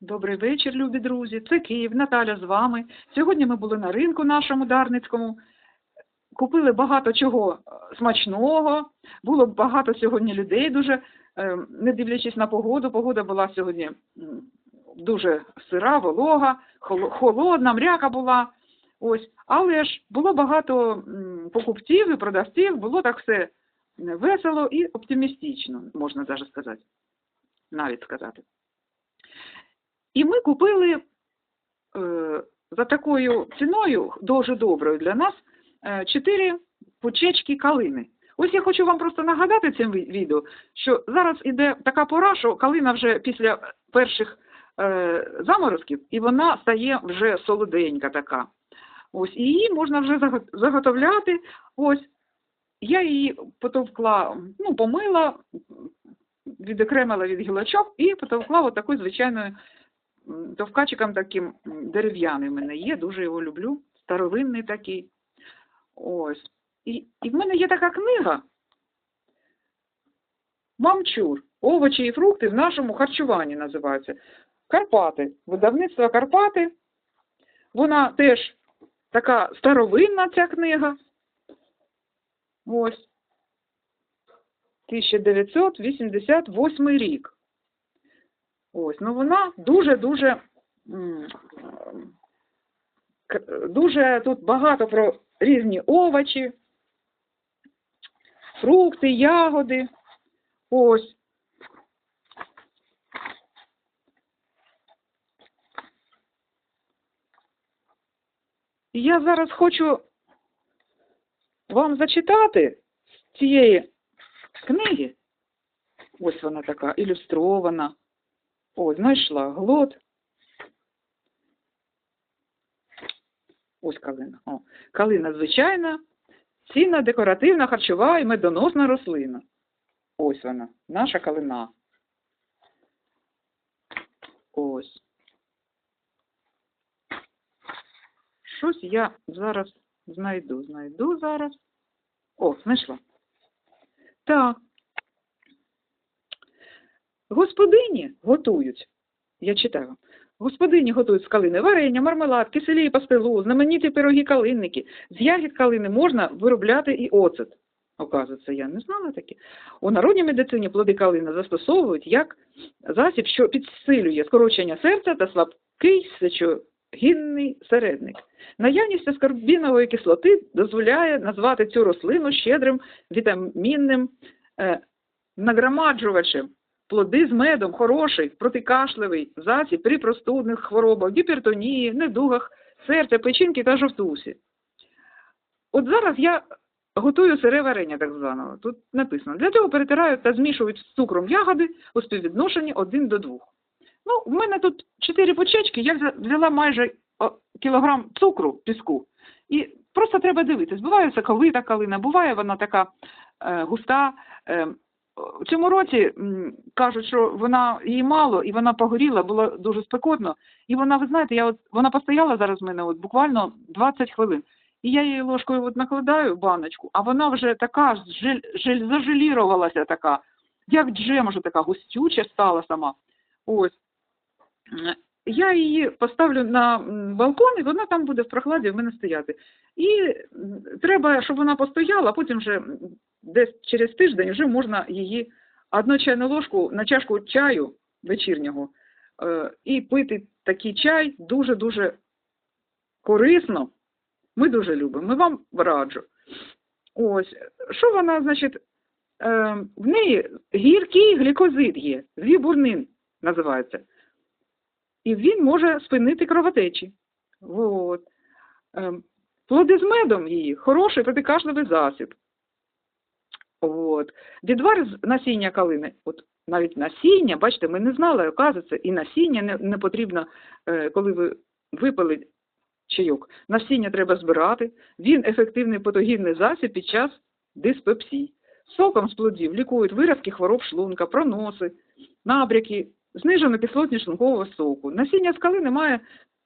Добрий вечір, любі друзі. Це Київ, Наталя з вами. Сьогодні ми були на ринку нашому Дарницькому. Купили багато чого е, смачного. Було багато сьогодні людей дуже, е, не дивлячись на погоду. Погода була сьогодні дуже сира, волога, холодна, мряка була. Ось. Але ж було багато покупців і продавців, було так все весело і оптимістично, можна навіть сказати. Навіть сказати. І ми купили е, за такою ціною, дуже доброю для нас, е, чотири пучечки калини. Ось я хочу вам просто нагадати цим відео, що зараз іде така пора, що калина вже після перших е, заморозків, і вона стає вже солоденька така. Ось, і її можна вже заго- заготовляти. Ось, я її потовкла, ну, помила, відокремила від гілочок і потовкла отакою звичайною товкачиком таким м, дерев'яний в мене є, дуже його люблю, старовинний такий. Ось. І, і в мене є така книга Мамчур. Овочі і фрукти в нашому харчуванні називається. Карпати. Видавництво Карпати. Вона теж така старовинна ця книга. Ось. 1988 рік. Ось, ну вона дуже-дуже дуже тут багато про різні овочі, фрукти, ягоди. Ось. І я зараз хочу вам зачитати з цієї книги. Ось вона така ілюстрована. Ось, знайшла глот. Ось калина. О. Калина звичайна, цінна, декоративна, харчова і медоносна рослина. Ось вона, наша калина. Ось. Щось я зараз знайду, знайду зараз. О, знайшла. Так. Господині готують. Я читаю. Господині готують з калини варення, мармелад, киселі і пастилу, знамениті пироги калинники. З ягід калини можна виробляти і оцет. Оказується, я не знала таке. У народній медицині плоди калини застосовують як засіб, що підсилює скорочення серця та слабкий сечогінний середник. Наявність аскорбінової кислоти дозволяє назвати цю рослину щедрим вітамінним е, нагромаджувачем. Плоди з медом хороший, протикашливий засіб при простудних хворобах, гіпертонії, недугах, серця, печінки та жовтусі. От зараз я готую сире варення так званого. Тут написано. Для цього перетирають та змішують з цукром ягоди у співвідношенні 1 до 2. Ну, в мене тут 4 почечки, я взяла майже кілограм цукру, піску. І просто треба дивитись. Буває соковита калина, буває вона така е, густа. Е, в цьому році кажуть, що вона їй мало, і вона погоріла, було дуже спекотно. І вона, ви знаєте, я от вона постояла зараз в мене от буквально 20 хвилин. І я її ложкою от накладаю баночку, а вона вже така жель, жель, зажелірувалася така, як джем уже така густюча стала сама. Ось. Я її поставлю на балкон, і вона там буде в прохладі в мене стояти. І треба, щоб вона постояла, потім вже десь через тиждень вже можна її одну чайну ложку на чашку чаю вечірнього е, і пити такий чай дуже-дуже корисно. Ми дуже любимо. Ми вам раджу. Ось, що вона, значить, е, в неї гіркий глікозид є, вібурнин називається. І він може спинити кровотечі. Вот. Ем, Плоди з медом її хороший протикашливий засіб. От. Відвар з насіння калини. От навіть насіння, бачите, ми не знали, оказується, і насіння не, не потрібно, е, коли ви випили чайок. Насіння треба збирати. Він ефективний патогінний засіб під час диспепсії. Соком з плодів лікують виразки хвороб шлунка, проноси, набряки, знижену кислотність шлункового соку. Насіння з калини має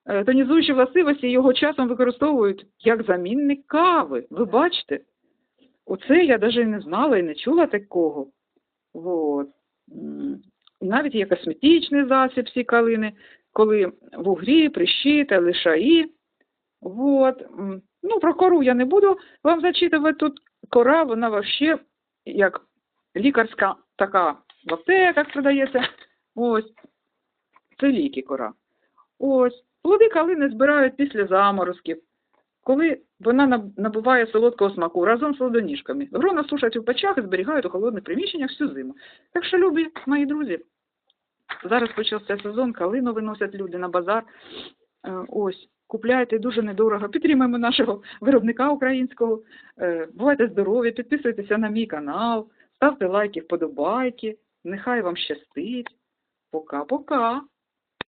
е, тонізуючі властивості, його часом використовують як замінник кави. Ви бачите? Оце я навіть не знала і не чула такого. Вот. М, Навіть є косметичний засіб всі калини, коли вугрі, прищі та лишаї. Вот. Ну, про кору я не буду вам зачитувати тут. Кора, вона вообще як лікарська така в аптеках продається. Ось. Це ліки кора. Ось. Плоди калини збирають після заморозків, коли вона набуває солодкого смаку разом з ладоніжками. Грона сушать у печах і зберігають у холодних приміщеннях всю зиму. Так що, любі мої друзі, зараз почався сезон, калину виносять люди на базар. Е, Ось, купляйте дуже недорого. Підтримаємо нашого виробника українського. Е, Бувайте здорові, підписуйтеся на мій канал, ставте лайки, вподобайки. Нехай вам щастить. Пока-пока.